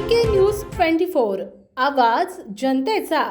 के use twenty four आवाज जनतेचा.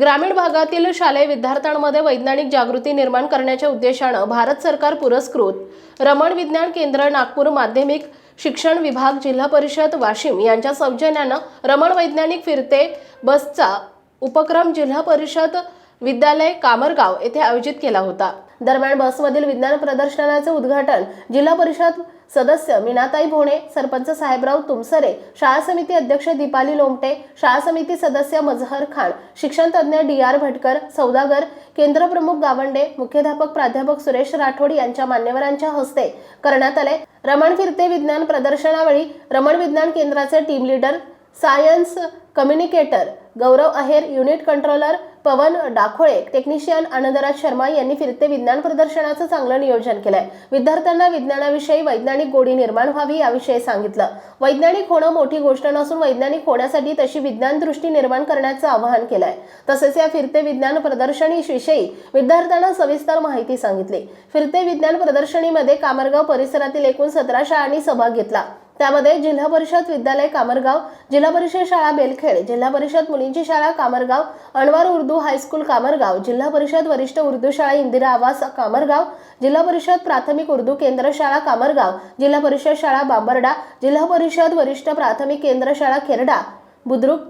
ग्रामीण भागातील शालेय विद्यार्थ्यांमध्ये वैज्ञानिक जागृती निर्माण करण्याच्या उद्देशानं भारत सरकार पुरस्कृत. रमण विज्ञान केंद्र नागपूर माध्यमिक शिक्षण विभाग जिल्हा परिषद वाशिम यांच्या सौजन्यानं रमण वैज्ञानिक फिरते बसचा उपक्रम जिल्हा परिषद विद्यालय कामरगाव येथे आयोजित केला होता. दरम्यान बसमधील विज्ञान प्रदर्शनाचे उद्घाटन जिल्हा परिषद सदस्य मीनाताई भोणे सरपंच साहेबराव तुमसरे शाळा समिती अध्यक्ष दीपाली लोमटे शाळा समिती सदस्य मजहर खान शिक्षण तज्ज्ञ डी आर भटकर सौदागर केंद्र प्रमुख गावंडे मुख्याध्यापक प्राध्यापक सुरेश राठोड यांच्या मान्यवरांच्या हस्ते करण्यात आले. रमण फिरते विज्ञान प्रदर्शनावेळी रमण विज्ञान केंद्राचे team leader science communicator Gaurav Aher unit controller Pavan Dakhole technician Anandraj Sharma यांनी फिरते विज्ञान प्रदर्शनाचं चांगलं नियोजन केलंय. विद्यार्थ्यांना विज्ञानाविषयी वैज्ञानिक गोडी निर्माण व्हावी याविषयी सांगितलं. वैज्ञानिक होणं मोठी गोष्ट नसून वैज्ञानिक होण्यासाठी तशी विज्ञान दृष्टी निर्माण करण्याचं आवाहन केलंय. तसेच या फिरते विज्ञान प्रदर्शनीविषयी विद्यार्थ्यांना सविस्तर माहिती सांगितली. फिरते विज्ञान प्रदर्शनीमध्ये कामरगाव परिसरातील एकूण सतरा शाळांनी सहभाग घेतला. त्यामध्ये जिल्हा परिषद विद्यालय कामरगाव जिल्हा परिषद शाळा बेलखेड जिल्हा परिषद मुलींची शाळा कामरगाव अनवार उर्दू हायस्कूल कामरगाव जिल्हा परिषद वरिष्ठ उर्दू शाळा इंदिरा आवास कामरगाव जिल्हा परिषद प्राथमिक उर्दू केंद्र शाळा कामरगाव जिल्हा परिषद शाळा बांबर्डा जिल्हा परिषद वरिष्ठ प्राथमिक केंद्र शाळा खेरडा बुद्रुक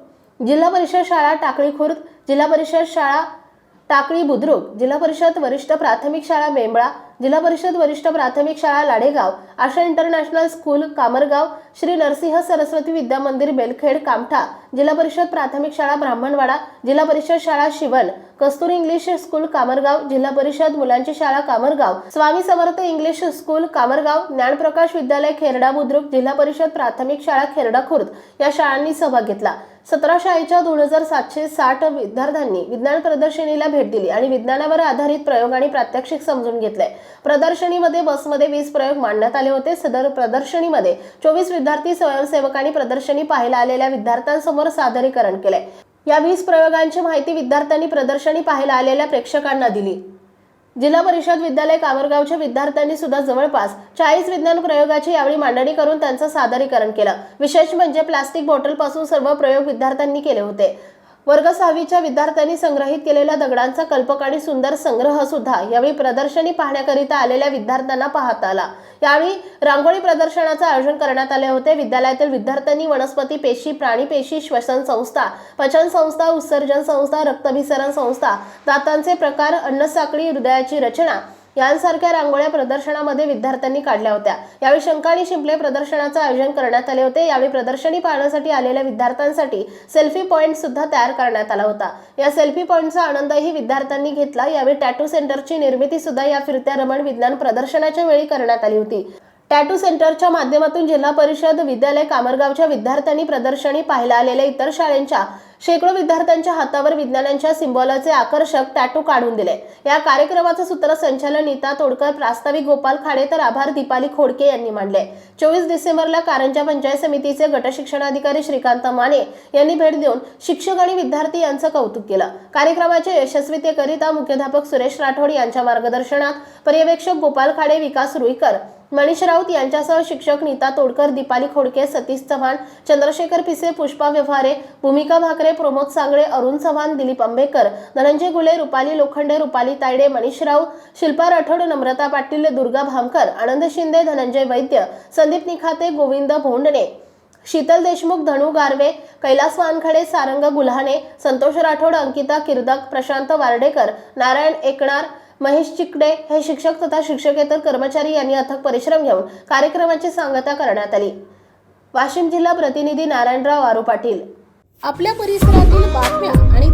जिल्हा परिषद शाळा टाकळी खुर्द जिल्हा परिषद शाळा टाकळी बुद्रुक जिल्हा परिषद वरिष्ठ प्राथमिक शाळा मेंबळा जिल्हा परिषद वरिष्ठ प्राथमिक शाळा लाडेगाव आशा इंटरनॅशनल स्कूल कामरगाव श्री नरसिंह सरस्वती विद्या मंदिर बेलखेड कामठा जिल्हा परिषद प्राथमिक शाळा ब्राह्मणवाडा जिल्हा परिषद शाळा शिवन कस्तुरी इंग्लिश स्कूल कामरगाव जिल्हा परिषद मुलांची शाळा कामरगाव स्वामी समर्थ इंग्लिश स्कूल कामरगाव ज्ञानप्रकाश विद्यालय खेरडा बुद्रुक जिल्हा परिषद प्राथमिक शाळा खेरडा खुर्द या शाळांनी सहभाग घेतला. सतरा शाळेच्या दोन हजार सातशे साठ विद्यार्थ्यांनी विज्ञान प्रदर्शनीला भेट दिली आणि विज्ञानावर आधारित प्रयोग आणि प्रात्यक्षिक समजून घेतले. प्रदर्शनीमध्ये बसमध्ये वीस प्रयोग मांडण्यात आले होते. सदर प्रदर्शनीमध्ये चोवीस विद्यार्थी स्वयंसेवकांनी प्रदर्शनी पाहायला आलेल्या विद्यार्थ्यांसमोर सादरीकरण केले या वीस प्रयोगांची माहिती विद्यार्थ्यांनी प्रदर्शनी पाहायला आलेल्या प्रेक्षकांना दिली. जिल्हा परिषद विद्यालय कामरगावच्या विद्यार्थ्यांनी सुद्धा जवळपास चाळीस विज्ञान प्रयोगाची यावेळी मांडणी करून त्यांचं सादरीकरण केलं. विशेष म्हणजे प्लास्टिक बॉटलपासून सर्व प्रयोग विद्यार्थ्यांनी केले होते. वर्ग सहावीच्या विद्यार्थ्यांनी संग्रहित केलेल्या दगडांचा कल्पक आणि सुंदर संग्रह सुद्धा यावेळी प्रदर्शनी पाहण्याकरिता आलेल्या विद्यार्थ्यांना पाहता आला. यावेळी रांगोळी प्रदर्शनाचं आयोजन करण्यात आले होते. विद्यालयातील विद्यार्थ्यांनी वनस्पती पेशी प्राणी पेशी श्वसन संस्था पचन संस्था उत्सर्जन संस्था रक्तभिसरण संस्था दातांचे प्रकार अन्नसाखळी हृदयाची रचना यांसारख्या रांगोळ्या प्रदर्शनामध्ये विद्यार्थ्यांनी काढल्या होत्या. यावेळी शंका आणि शिंपले प्रदर्शनाचं आयोजन करण्यात आले होते. यावेळी प्रदर्शनी पाहण्यासाठी आलेल्या विद्यार्थ्यांसाठी सेल्फी पॉईंट सुद्धा तयार करण्यात आला होता. या सेल्फी पॉईंटचा आनंदही विद्यार्थ्यांनी घेतला. यावेळी टॅटू सेंटरची निर्मिती सुद्धा या फिरत्या रमण विज्ञान प्रदर्शनाच्या वेळी करण्यात आली होती. टॅटू सेंटरच्या माध्यमातून जिल्हा परिषद विद्यालय कामरगावच्या विद्यार्थ्यांनी प्रदर्शनी पाहायला आलेल्या इतर शाळेंच्या शेकडो विद्यार्थ्यांच्या हातावर विज्ञानांच्या सिंबॉलचे आकर्षक टॅटू काढून दिले. या कार्यक्रमाचं सूत्रसंचालन नीता तोडकर प्रास्ताविक गोपाल खाडे तर आभार दीपाली खोडके यांनी मांडले. चोवीस डिसेंबरला कारंजा पंचायत समितीचे गटशिक्षणाधिकारी श्रीकांत माने यांनी भेट देऊन शिक्षक आणि विद्यार्थी यांचं कौतुक केलं. कार्यक्रमाच्या यशस्वीतेकरिता मुख्याध्यापक सुरेश राठोड यांच्या मार्गदर्शनात पर्यवेक्षक गोपाल खाडे विकास रुईकर मनीष राऊत यांच्यासह शिक्षक नीता तोडकर दीपाली खोडके सतीश चव्हाण चंद्रशेखर पिसे पुष्पा व्यवहारे भूमिका भाकरे प्रमोद सांगळे अरुण चव्हाण दिलीप आंबेकर धनंजय गुले रुपाली लोखंडे रुपाली तायडे मनीष राऊत शिल्पा राठोड नम्रता पाटील दुर्गा भामकर आनंद शिंदे धनंजय वैद्य संदीप निखाते गोविंद भोंडणे शीतल देशमुख धनु गारवे कैलास वानखडे सारंग गुल्हाणे संतोष राठोड अंकिता किर्दक प्रशांत वार्डेकर नारायण एकणार महेश चिकडे हे शिक्षक तथा शिक्षकेतर कर्मचारी यांनी अथक परिश्रम घेऊन कार्यक्रमाची सांगता करण्यात आली. वाशिम जिल्हा प्रतिनिधी नारायणराव आरू पाटील. आपल्या परिसरातील बातम्या आणि